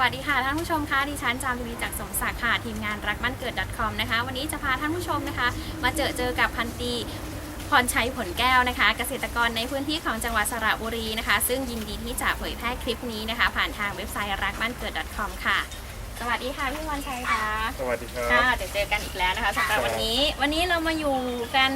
วัสดีค่ะ ท่านผู้ชมคะดิฉันจามทวีจากสมศักดิ์ค่ะ ทีมงานรักมั่นเกิด .com นะคะ วันนี้จะพาท่านผู้ชมนะคะ มาเจอเจอกับพันตีพรชัยผลแก้วนะคะ เกษตรกรในพื้นที่ของจังหวัดสระบุรีนะคะ ซึ่งยินดีที่จะเผยแพร่คลิปนี้นะคะ ผ่านทางเว็บไซต์รักมั่นเกิด .com ค่ะ สวัสดีค่ะพี่พรชัยค่ะสวัสดีครับ ค่ะเดี๋ยวเจอกันอีกแล้วนะคะสำหรับวันนี้ วันนี้เรามาอยู่กัน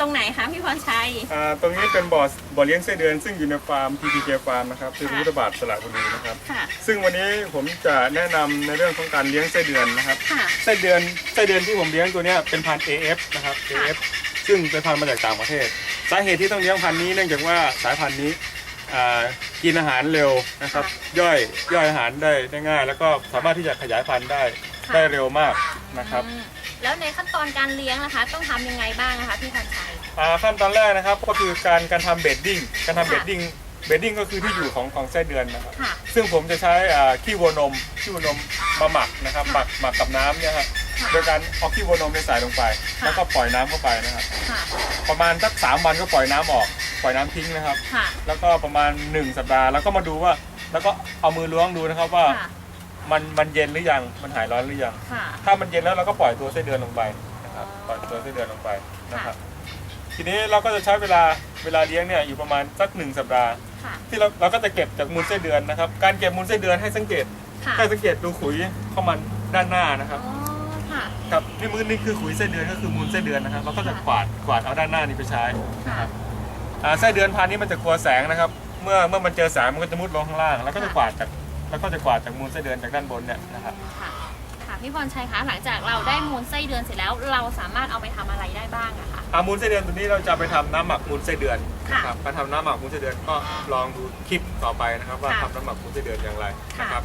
ตรงไหนคะพี่พรชัย อ่า ตรงนี้เป็นบ่อ บ่อเลี้ยงไส้เดือน ซึ่งอยู่ในฟาร์ม PPK ฟาร์มนะครับที่ค่ะรุทบาทสระบุรีนะครับ ค่ะ ซึ่งวันนี้ผมจะแนะนำในเรื่องของการเลี้ยงไส้เดือนนะครับ ค่ะ ไส้เดือน ไส้เดือนที่ผมเลี้ยงตัวเนี้ยเป็นพันธุ์ AF นะครับค่ะ AF ซึ่งเป็นพันธุ์มาจากต่างประเทศ สาเหตุที่ต้องเลี้ยงพันธุ์นี้เนื่องจากว่าสายพันธุ์นี้อ่า กินอาหารเร็วนะครับ ย่อยย่อยอาหารได้ได้ง่าย แล้วก็สามารถที่จะขยายพันธุ์ได้ค่ะ ได้เร็วมากนะครับอืมแล้วในขั้นตอนการเลี้ยงนะคะ ต้องทำยังไงบ้างนะคะพี่พรชัย อ่าขั้นตอนแรกนะครับก็คือการการทำเบดดิ้งการทำค่ะ เบดดิ้งเบดดิ้งก็คือที่อยู่ของของไส้เดือนนะครับ ค่ะ ซึ่งผมจะใช้อ่าขี้วัวนมขี้วัวนมมาหมักนะครับหมักหมักกับน้ำเนี่ยครับค่ะ โดยการเอาขี้วัวนมไปใส่ลงไปค่ะแล้วก็ปล่อยน้ำเข้าไปนะครับค่ะ ประมาณสักสามวันก็ปล่อยน้ำออกปล่อยน้ำทิ้งนะครับ ค่ะ แล้วก็ประมาณ 1 สัปดาห์แล้วก็มาดูว่า แล้วก็เอามือล้วงดูนะครับว่าค่ะ มันมันเย็นหรือยังมันหายร้อนหรือยัง ค่ะ ถ้ามันเย็นแล้วเราก็ปล่อยตัวไส้เดือนลงไปนะครับปล่อยตัวไส้เดือนลงไปนะครับ ทีนี้เราก็จะใช้เวลาเวลาเลี้ยงเนี่ยอยู่ประมาณสักหนึ่งสัปดาห์ ค่ะ ที่เราเราก็จะเก็บจากมูลไส้เดือนนะครับ การเก็บมูลไส้เดือนให้สังเกตค่ะให้สังเกตดูขุยเข้ามันด้านหน้านะครับ อ๋อ ค่ะครับนี่มือนี่คือขุยไส้เดือนก็คือมูลไส้เดือนนะครับเราก็จะค่ะกวาดกวาดเอาด้านหน้านี้ไปใช้ค่ะอ่าไส้เดือนพันธุ์นี้มันจะกลัวแสงนะครับ เมื่อเมื่อมันเจอแสงมันก็จะมุดลงข้างล่าง แล้วก็จะกวาดจากแล้วก็จะกวาดจากมูลไส้เดือนจากด้านบนเนี่ยนะครับค่ะ ค่ะพี่พรชัยคะหลังจากเราได้มูลไส้เดือนเสร็จแล้ว เราสามารถเอาไปทำอะไรได้บ้างอะคะอามูลไส้เดือนตัวนี้เราจะเอาไปทำน้ำหมักมูลไส้เดือนค่ะนะครับการทำน้ำหมักมูลไส้เดือนก็ลองดูคลิปต่อไปนะครับว่าค่ะทำน้ำหมักมูลไส้เดือนอย่างไรค่ะนะครับ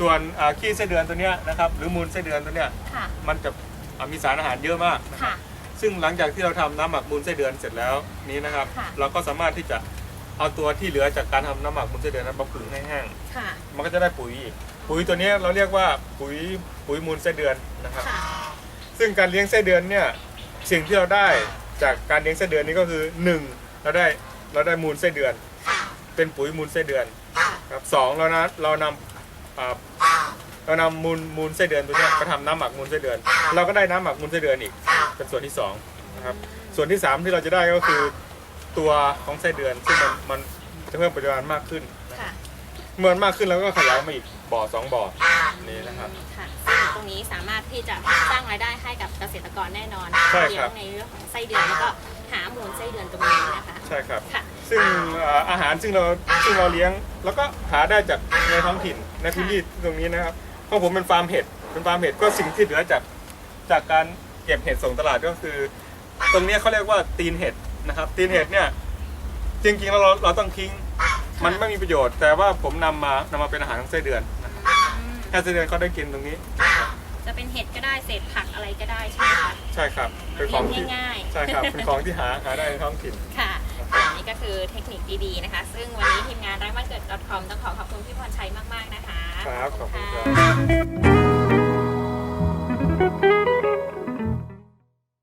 ส่วนอ่าขี้ไส้เดือนตัวเนี้ยนะครับหรือมูลไส้เดือนตัวเนี้ยค่ะ มันจะอ่ามีสารอาหารเยอะมากนะครัค่ะบซึ่งหลังจากที่เราทำน้ำหมักมูลไส้เดือนเสร็จแล้วนี้นะครับ ค่ะ เราก็สามารถที่จะเอาตัวที่เหลือจากการทำน้ำหมักมูลไส้เดือนนั้นมาผึ่งให้แห้ง ค่ะ มันก็จะได้ปุ๋ยอีกปุ๋ยตัวนี้เราเรียกว่าปุ๋ยปุ๋ยมูลไส้เดือนนะครับ ค่ะ ซึ่งการเลี้ยงไส้เดือนเนี่ยสิ่งที่เราได้จากการเลี้ยงไส้เดือนนี้ก็คือหนึ่งเราได้เราได้มูลไส้เดือนค่ะเป็นปุ๋ยมูลไส้เดือนค่ะ ครับสองเรานะเรานำอ่า เรานำมูลมูลไส้เดือนตัวเนี้ยไปทำน้ำหมักมูลไส้เดือน เราก็ได้น้ำหมักมูลไส้เดือนอีก เป็นส่วนที่สองนะครับส่วนที่สามที่เราจะได้ก็คือตัวของไส้เดือนซึ่งมันมันจะเพิ่มปริมาณมากขึ้นนะค่ะเมื่อมันมากขึ้นเราก็ขยายมาอีกบ่อสองบ่อนี่นะครับค่ะซึ่งตรงนี้สามารถที่จะสร้างรายได้ให้กับเกษตรกรแน่นอนใช่เลี้ครัยบงในเรื่องของไส้เดือนแล้วก็หามูลไส้เดือนตรงนี้นะคะใช่ครับค่ะ ซึ่งเอ่ออาหารซึ่งเราซึ่งเราเลี้ยง แล้วก็หาได้จากในท้องถิ่นในพื้นที่ตรงนี้นะครับเพราะผมเป็นฟาร์มเห็ดเป็นฟาร์มเห็ดก็สิ่งที่เหลือจากจากการเก็บเห็ดส่งตลาดก็คือ ตรงเนี้ยเขาเรียกว่าตีนเห็ดนะครับ ตีนเห็ดเนี่ยจริงๆแล้วเราเราต้องทิ้ง มันไม่มีประโยชน์ แต่ว่าผมนำมานำมาเป็นอาหารของไส้เดือนนะครับอืมให้ไส้เดือนเขาได้กินตรงนี้ จะเป็นเห็ดก็ได้เศษผักอะไรก็ได้ใช่ไหมคะ ใช่ครับเป็นของที่เลี้ยงง่ายๆ ใช่ครับเป็นของที่หาหาได้ในท้องถิ่น ค่ะอั นนี้ก็คือเทคนิคดีๆนะคะ ซึ่งวันนี้ทีมงานรักมันเกิด .com ต้องขอขอบคุณพี่พรชัยมากๆนะคะ ครับขอบคุณครับะ